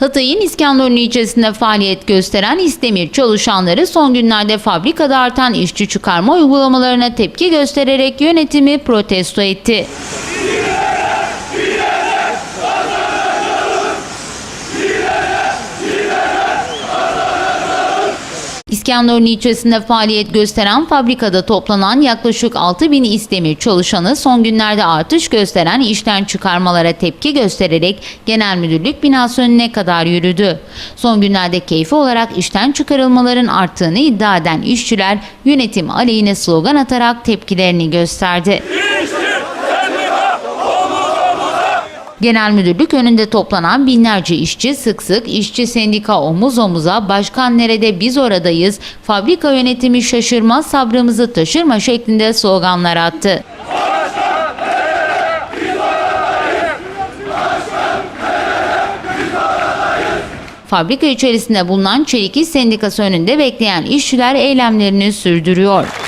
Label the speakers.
Speaker 1: Hatay'ın İskenderun ilçesinde faaliyet gösteren İstemir çalışanları son günlerde fabrikada artan işçi çıkarma uygulamalarına tepki göstererek yönetimi protesto etti. İskenderun ilçesinde faaliyet gösteren fabrikada toplanan yaklaşık 6 bin İstemir çalışanı son günlerde artış gösteren işten çıkarmalara tepki göstererek genel müdürlük binası önüne kadar yürüdü. Son günlerde keyfi olarak işten çıkarılmaların arttığını iddia eden işçiler yönetim aleyhine slogan atarak tepkilerini gösterdi. Genel müdürlük önünde toplanan binlerce işçi sık sık işçi sendika omuz omuza başkan nerede biz oradayız, fabrika yönetimi şaşırmaz sabrımızı taşırma şeklinde sloganlar attı. Fabrika içerisinde bulunan Çelik İş Sendikası önünde bekleyen işçiler eylemlerini sürdürüyor.